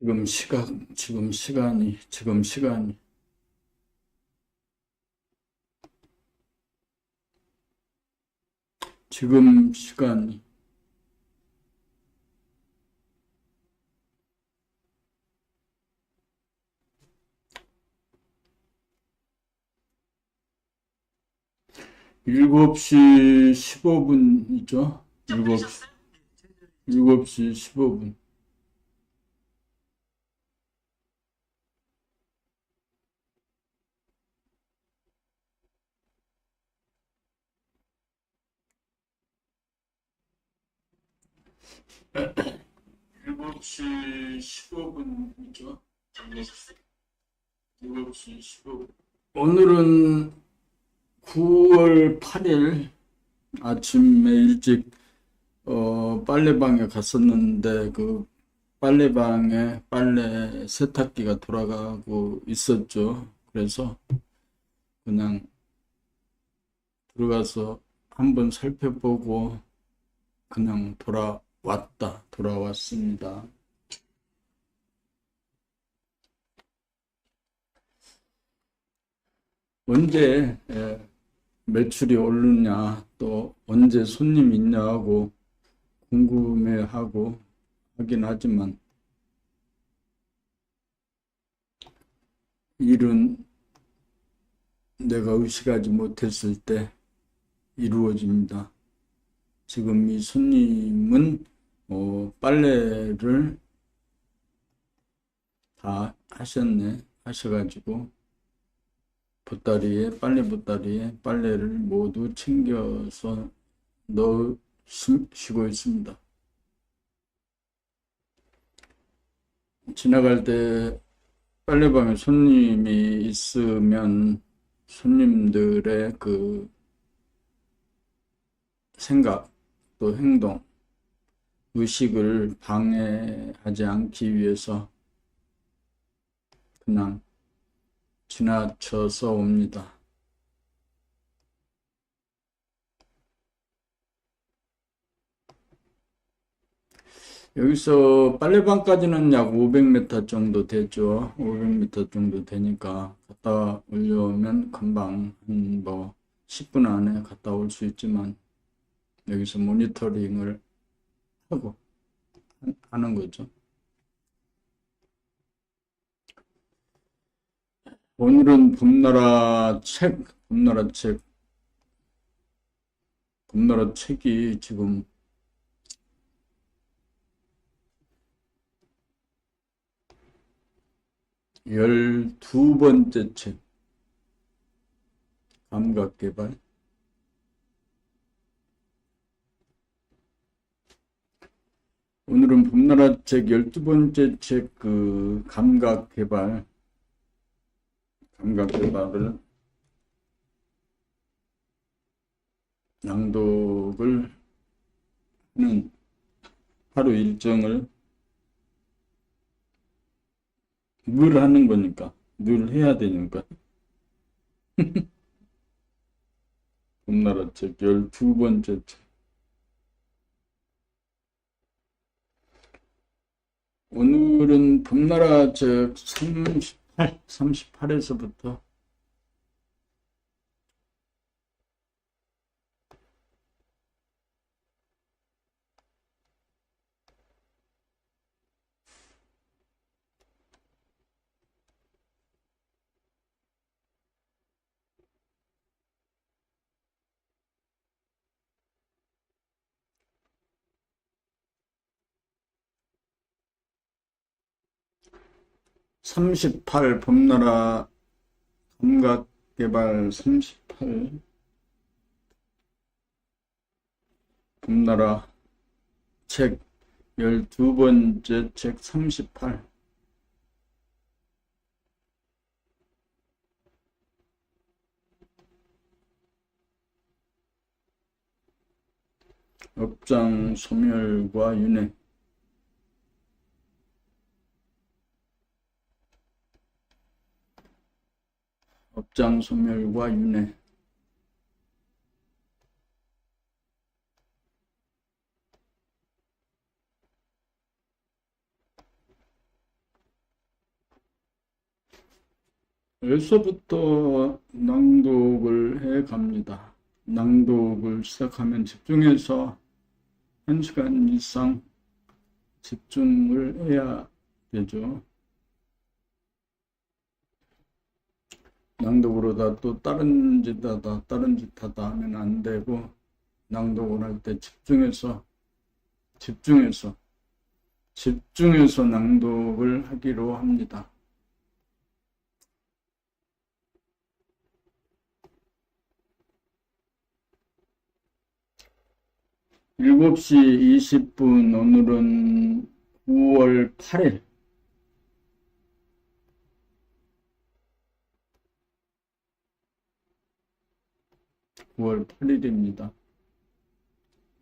지금 시각, 지금 시간이, 지금 시간이. 지금 시간이. 일곱 시 십오 분이죠? 일곱 시, 일곱 시 십오 분. 일곱 시 십오 분이죠? 일곱 시 십오 분. 오늘은 9월 8일 아침에 일찍 어, 빨래방에 갔었는데 그 빨래방에 빨래 세탁기가 돌아가고 있었죠. 그래서 그냥 들어가서 한번 살펴보고 그냥 돌아 왔다, 돌아왔습니다. 언제 예, 매출이 오르냐, 또 언제 손님 있냐고 궁금해하고 하긴 하지만 일은 내가 의식하지 못했을 때 이루어집니다. 지금 이 손님은 어, 빨래를 다 하셨네, 하셔가지고 보따리에 빨래 보따리에 빨래를 모두 챙겨서 넣으시고 있습니다. 지나갈 때 빨래방에 손님이 있으면 손님들의 그 생각 또 행동, 의식을 방해하지 않기 위해서 그냥 지나쳐서 옵니다. 여기서 빨래방까지는 약 500m 정도 되죠. 500m 정도 되니까 갔다 오려면 금방 한뭐 10분 안에 갔다 올 수 있지만 여기서 모니터링을 하고 하는 거죠. 오늘은 봄나라 책, 봄나라 책, 봄나라 책이 지금 열두 번째 책, 감각개발. 오늘은 봄나라 책 열두 번째 책, 그, 감각 개발, 감각 개발을 낭독을 하는 하루 일정을 늘 하는 거니까 늘 해야 되니까. 봄나라 책 열두 번째 책 오늘은 봄나라 책 38, 38에서부터 삼십팔 봄나라 감각개발 삼십팔 봄나라 책 열두 번째 책 삼십팔 업장 소멸과 윤회 업장 소멸과 윤회 벌써부터 낭독을 해 갑니다. 낭독을 시작하면 집중해서 1시간 이상 집중을 해야 되죠. 낭독으로다 또 다른 짓 하다, 다른 짓 하다 하면 안 되고, 낭독을 할 때 집중해서, 집중해서, 집중해서 낭독을 하기로 합니다. 일곱 시 이십 분 오늘은 9월 8일 구월 8일입니다.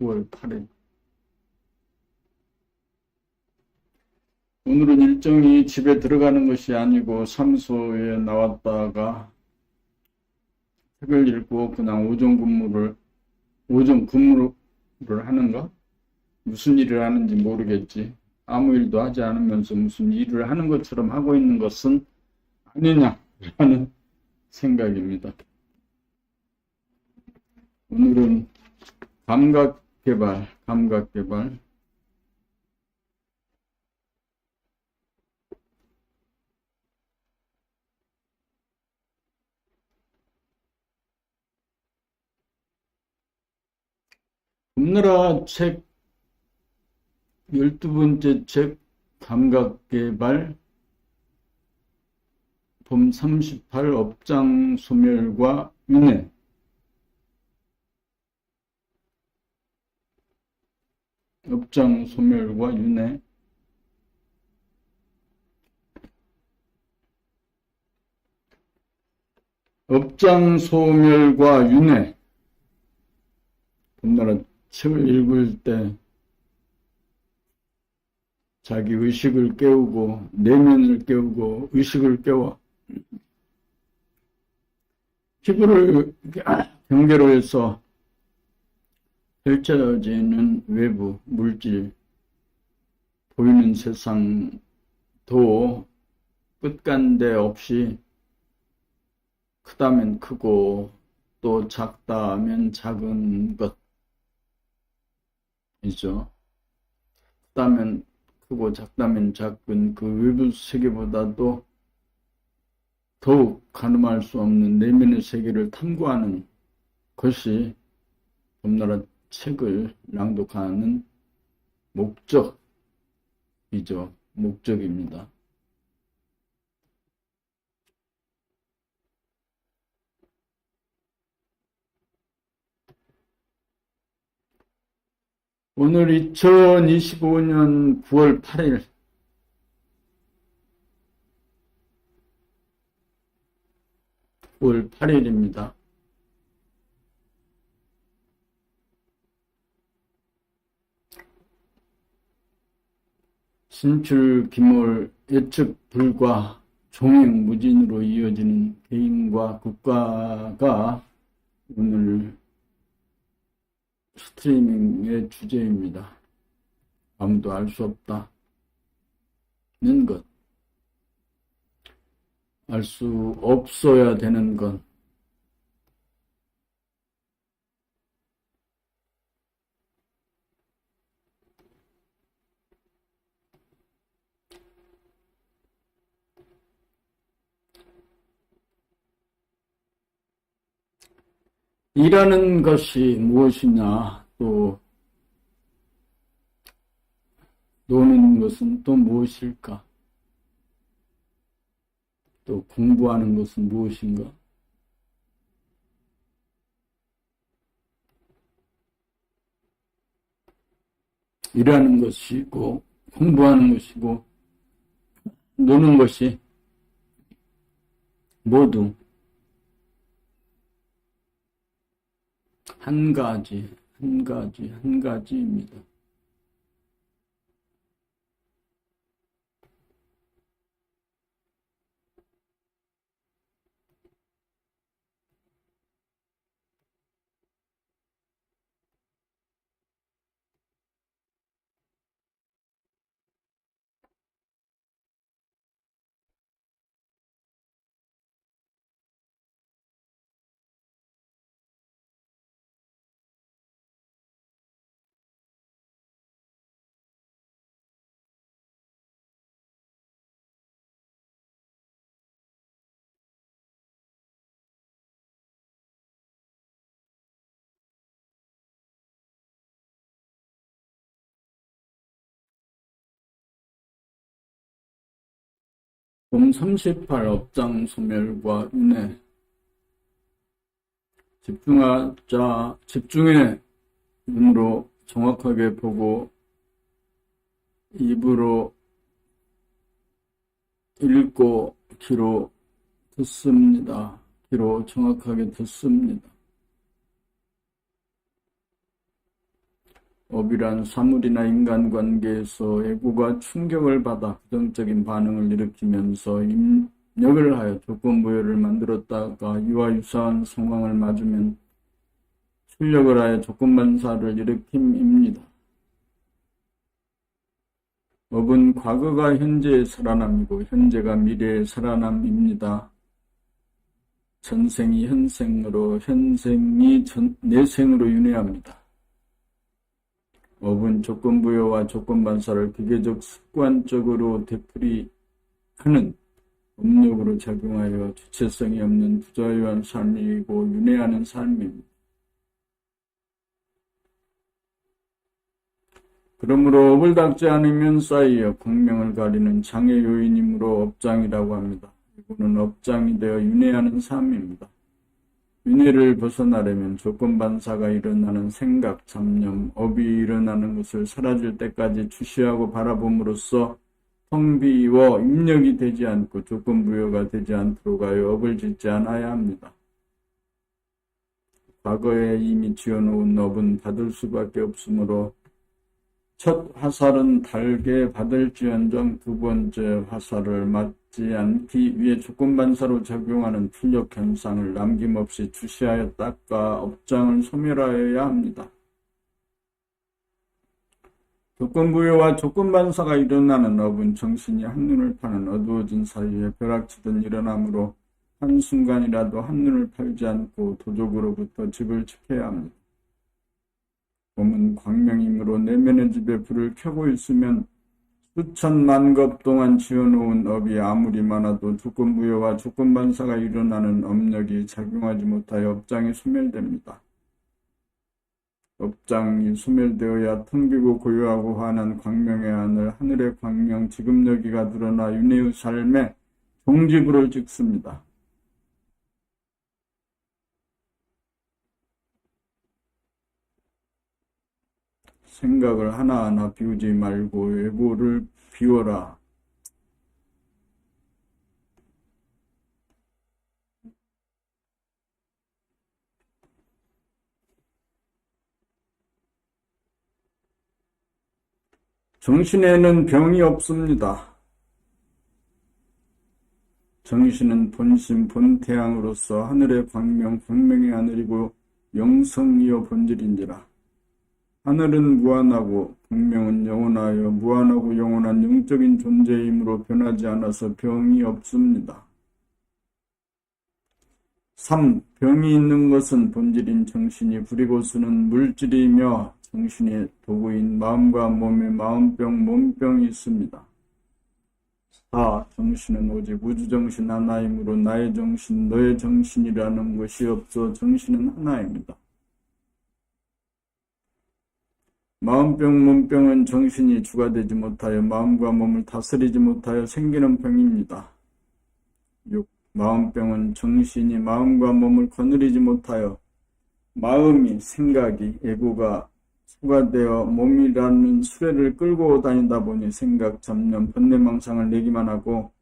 9월 8일. 오늘은 일정이 집에 들어가는 것이 아니고 사무소에 나왔다가 책을 읽고 그냥 오전 근무를 오전 근무를 하는가? 무슨 일을 하는지 모르겠지. 아무 일도 하지 않으면서 무슨 일을 하는 것처럼 하고 있는 것은 아니냐라는 생각입니다. 오늘은 감각 개발, 감각 개발. 봄나라 책 12번째 책 감각 개발 봄 38 업장 소멸과 윤회 업장 소멸과 윤회. 업장 소멸과 윤회. 봄나라 책을 읽을 때 자기 의식을 깨우고 내면을 깨우고 의식을 깨워. 피부를 경계로 해서 펼쳐지는 외부 물질 보이는 세상도 끝간데 없이 크다면 크고 또 작다면 작은 것이죠. 크다면 크고 작다면 작은 그 외부 세계보다도 더욱 가늠할 수 없는 내면의 세계를 탐구하는 것이 봄나라 책을 낭독하는 목적이죠. 목적입니다. 오늘 2025년 9월 8일 월 8일입니다. 신출 기몰 예측 불과 종횡 무진으로 이어지는 개인과 국가가 오늘 스트리밍의 주제입니다. 아무도 알 수 없다는 것. 알 수 없어야 되는 것. 일하는 것이 무엇이냐, 또, 노는 것은 또 무엇일까? 또 공부하는 것은 무엇인가? 일하는 것이 고, 공부하는 것이고, 노는 것이 모두 한 가지, 한 가지, 한 가지입니다. 봄38 업장 소멸과 윤회 집중하자 집중해 눈으로 정확하게 보고 입으로 읽고 귀로 듣습니다. 귀로 정확하게 듣습니다. 업이란 사물이나 인간관계에서 애고가 충격을 받아 부정적인 반응을 일으키면서 입력을 하여 조건부여를 만들었다가 이와 유사한 상황을 맞으면 출력을 하여 조건반사를 일으킴입니다. 업은 과거가 현재의 살아남이고 현재가 미래의 살아남입니다. 전생이 현생으로 현생이 전, 내생으로 윤회합니다. 업은 조건부여와 조건반사를 기계적 습관적으로 되풀이하는 업력으로 작용하여 주체성이 없는 부자유한 삶이고 윤회하는 삶입니다. 그러므로 업을 닦지 않으면 쌓이어 광명을 가리는 장애 요인이므로 업장이라고 합니다. 이거는 업장이 되어 윤회하는 삶입니다. 윤회를 벗어나려면 조건반사가 일어나는 생각, 잡념, 업이 일어나는 것을 사라질 때까지 주시하고 바라봄으로써 텅 비워 입력이 되지 않고 조건부여가 되지 않도록 하여 업을 짓지 않아야 합니다. 과거에 이미 지어놓은 업은 받을 수밖에 없으므로 첫 화살은 달게 받을지언정 두 번째 화살을 맞 지 않기 위해 조건반사로 작용하는 출력 현상을 남김없이 주시하여 닦아 업장을 소멸하여야 합니다. 조건부여와 조건반사가 일어나는 업은 정신이 한눈을 파는 어두워진 사이에 벼락치듯 일어나므로 한순간이라도 한눈을 팔지 않고 도적으로부터 집을 지켜야 합니다. 몸은 광명이므로 내면의 집에 불을 켜고 있으면 수천만 급 동안 지어놓은 업이 아무리 많아도 조건부여와 조건반사가 일어나는 업력이 작용하지 못하여 업장이 소멸됩니다. 업장이 소멸되어야 텅비고 고요하고 환한 광명의 하늘, 하늘의 광명, 지금 여기가 드러나 윤회의 삶에 종지부를 찍습니다. 생각을 하나하나 비우지 말고 외고를 비워라. 정신에는 병이 없습니다. 정신은 본심 본태양으로서 하늘의 광명, 광명의 하늘이고 영성이여 본질인지라. 하늘은 무한하고 광명은 영원하여 무한하고 영원한 영적인 존재이므로 변하지 않아서 병이 없습니다. 3. 병이 있는 것은 본질인 정신이 부리고 쓰는 물질이며 정신의 도구인 마음과 몸에 마음병, 몸병이 있습니다. 4. 정신은 오직 우주정신 하나이므로 나의 정신, 너의 정신이라는 것이 없어 정신은 하나입니다. 마음병, 몸병은 정신이 주가 되지 못하여 마음과 몸을 다스리지 못하여 생기는 병입니다. 6. 마음병은 정신이 마음과 몸을 거느리지 못하여 마음이, 생각이, 애고가 소가되어 몸이라는 수레를 끌고 다니다 보니 생각, 잡념, 번뇌망상을 내기만 하고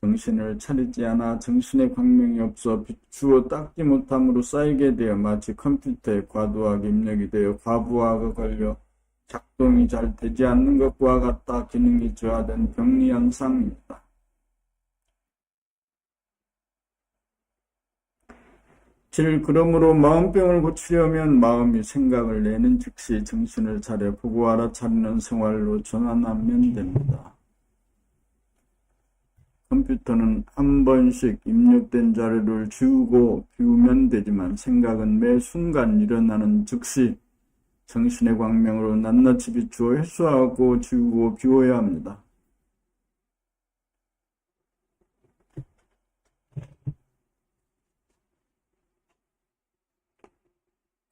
정신을 차리지 않아 정신의 광명이 없어 비추어 닦지 못함으로 쌓이게 되어 마치 컴퓨터에 과도하게 입력이 되어 과부하가 걸려 작동이 잘 되지 않는 것과 같다 기능이 저하된 병리 현상입니다. 칠 그러므로 마음병을 고치려면 마음이 생각을 내는 즉시 정신을 차려 보고 알아차리는 생활로 전환하면 됩니다. 컴퓨터는 한 번씩 입력된 자료를 지우고 비우면 되지만 생각은 매 순간 일어나는 즉시 정신의 광명으로 낱낱이 비추어 해소하고 지우고 비워야 합니다.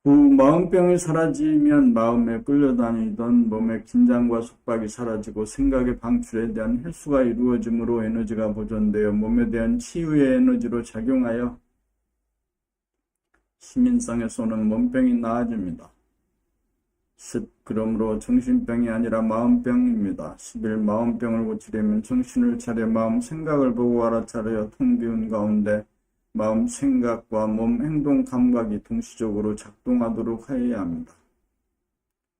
구 마음병이 사라지면 마음에 끌려다니던 몸의 긴장과 속박이 사라지고 생각의 방출에 대한 횟수가 이루어짐으로 에너지가 보존되어 몸에 대한 치유의 에너지로 작용하여 시민성에서는 몸병이 나아집니다. 10. 그러므로 정신병이 아니라 마음병입니다. 11. 마음병을 고치려면 정신을 차려 마음 생각을 보고 알아차려 통 비운 가운데 마음 생각과 몸 행동 감각이 동시적으로 작동하도록 하여야 합니다.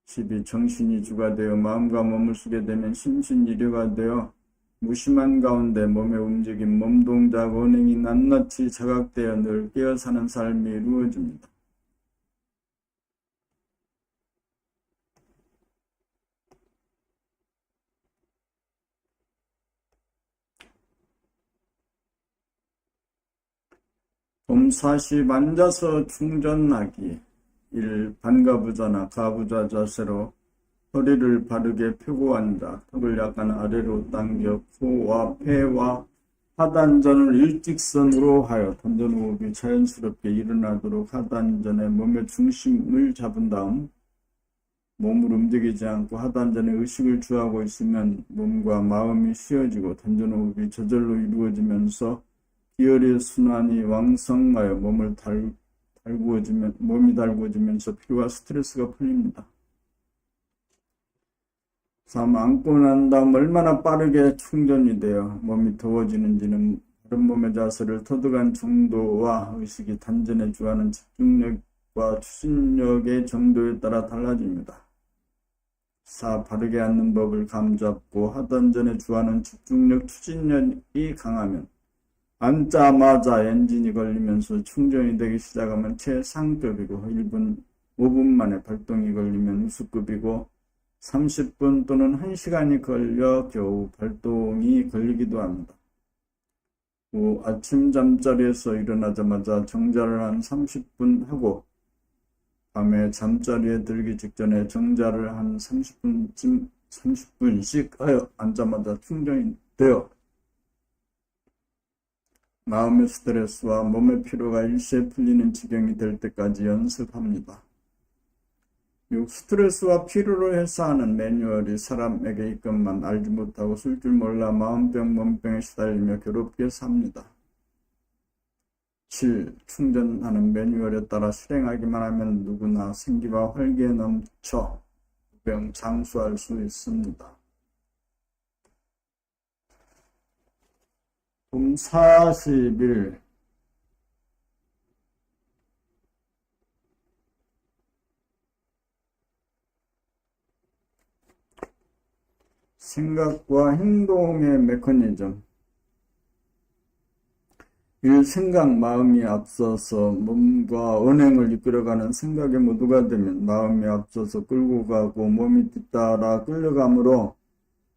12. 정신이 주가 되어 마음과 몸을 쓰게 되면 심신이료가 되어 무심한 가운데 몸의 움직임, 몸 동작, 언행이 낱낱이 자각되어 늘 깨어 사는 삶이 이루어집니다. 봄40 앉아서 충전하기 1. 반가부자나 가부좌 자세로 허리를 바르게 펴고 앉아 턱을 약간 아래로 당겨 코와 폐와 하단전을 일직선으로 하여 던전호흡이 자연스럽게 일어나도록 하단전에 몸의 중심을 잡은 다음 몸을 움직이지 않고 하단전에 의식을 주하고 있으면 몸과 마음이 쉬어지고 던전호흡이 저절로 이루어지면서 기혈의 순환이 왕성하여 몸을 달, 달구어지면, 몸이 달구어지면서 피로와 스트레스가 풀립니다. 3. 안고 난 다음 얼마나 빠르게 충전이 되어 몸이 더워지는지는 다른 몸의 자세를 터득한 정도와 의식이 단전에 주하는 집중력과 추진력의 정도에 따라 달라집니다. 4. 바르게 앉는 법을 감잡고 하단전에 주하는 집중력, 추진력이 강하면 앉자마자 엔진이 걸리면서 충전이 되기 시작하면 최상급이고 1분, 5분 만에 발동이 걸리면 우수급이고 30분 또는 1시간이 걸려 겨우 발동이 걸리기도 합니다. 후 아침 잠자리에서 일어나자마자 정자를 한 30분 하고 밤에 잠자리에 들기 직전에 정자를 한 30분쯤 30분씩 하여 앉자마자 충전이 되어 마음의 스트레스와 몸의 피로가 일시에 풀리는 지경이 될 때까지 연습합니다. 6. 스트레스와 피로를 해소하는 매뉴얼이 사람에게 있건만 알지 못하고 쓸 줄 몰라 마음병, 몸병에 시달리며 괴롭게 삽니다. 7. 충전하는 매뉴얼에 따라 실행하기만 하면 누구나 생기와 활기에 넘쳐 병 장수할 수 있습니다. 봄 40일. 생각과 행동의 메커니즘. 일 생각 마음이 앞서서 몸과 언행을 이끌어가는 생각의 모두가 되면 마음이 앞서서 끌고 가고 몸이 뒤따라 끌려가므로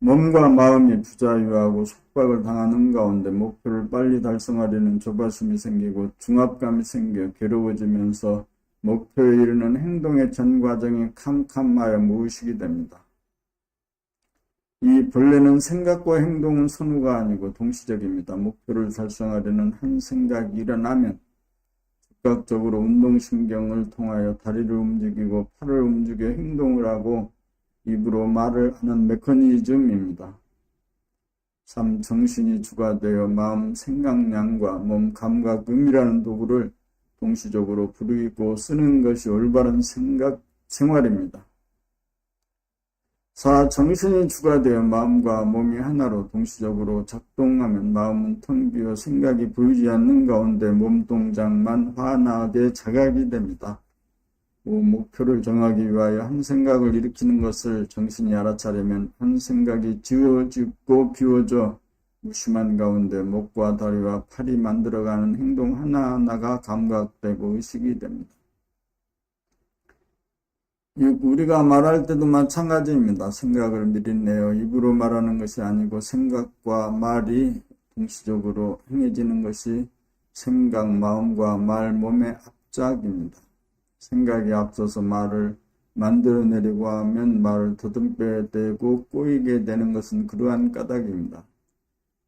몸과 마음이 부자유하고 속박을 당하는 가운데 목표를 빨리 달성하려는 조바심이 생기고 중압감이 생겨 괴로워지면서 목표에 이르는 행동의 전 과정이 캄캄하여 무의식이 됩니다. 이 본래는 생각과 행동은 선후가 아니고 동시적입니다. 목표를 달성하려는 한 생각이 일어나면 즉각적으로 운동신경을 통하여 다리를 움직이고 팔을 움직여 행동을 하고 입으로 말을 하는 메커니즘입니다. 3. 정신이 주가 되어 마음 생각량과 몸 감각 음이라는 도구를 동시적으로 부르고 쓰는 것이 올바른 생각 생활입니다. 4. 정신이 주가 되어 마음과 몸이 하나로 동시적으로 작동하면 마음은 텅 비어 생각이 보이지 않는 가운데 몸 동작만 환하게 자각이 됩니다. 5. 목표를 정하기 위하여 한 생각을 일으키는 것을 정신이 알아차리면 한 생각이 지워지고 비워져 무심한 가운데 목과 다리와 팔이 만들어가는 행동 하나하나가 감각되고 의식이 됩니다. 우리가 말할 때도 마찬가지입니다. 생각을 미리 내어 입으로 말하는 것이 아니고 생각과 말이 동시적으로 행해지는 것이 생각, 마음과 말, 몸의 합작입니다. 생각이 앞서서 말을 만들어내려고 하면 말을 더듬게 되고 꼬이게 되는 것은 그러한 까닭입니다.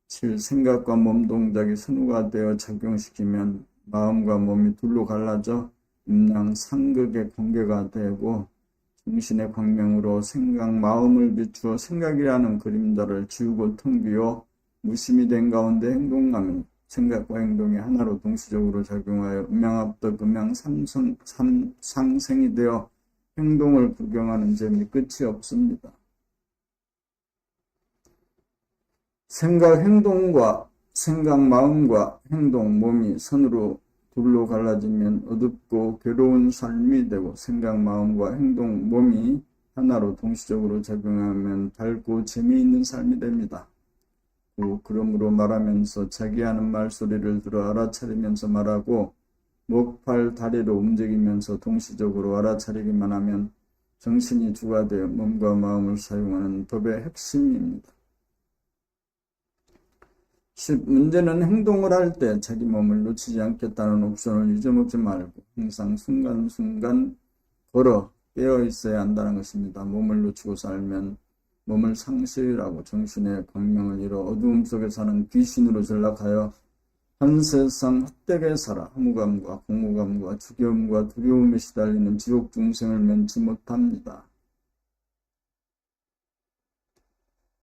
7. 생각과 몸 동작이 선우가 되어 작용시키면 마음과 몸이 둘로 갈라져 음양 상극의 관계가 되고 정신의 광명으로 생각 마음을 비추어 생각이라는 그림자를 지우고 텅 비워 무심이 된 가운데 행동하면 생각과 행동이 하나로 동시적으로 작용하여 음양합덕 음양 삼성, 삼, 상생이 되어 행동을 구경하는 재미 끝이 없습니다. 생각 행동과 생각 마음과 행동 몸이 선으로 둘로 갈라지면 어둡고 괴로운 삶이 되고 생각 마음과 행동 몸이 하나로 동시적으로 작용하면 밝고 재미있는 삶이 됩니다. 그 그러므로 말하면서 자기 하는 말소리를 들어 알아차리면서 말하고 목, 팔, 다리로 움직이면서 동시적으로 알아차리기만 하면 정신이 주가 되어 몸과 마음을 사용하는 법의 핵심입니다. 10. 문제는 행동을 할 때 자기 몸을 놓치지 않겠다는 옵션을 잊어먹지 말고 항상 순간순간 걸어 깨어 있어야 한다는 것입니다. 몸을 놓치고 살면 몸을 상실하고 정신의 광명을 잃어 어두움 속에 사는 귀신으로 전락하여 한 세상 헛되게 살아 허무감과 공허감과 두려움과 두려움에 시달리는 지옥 중생을 면치 못합니다.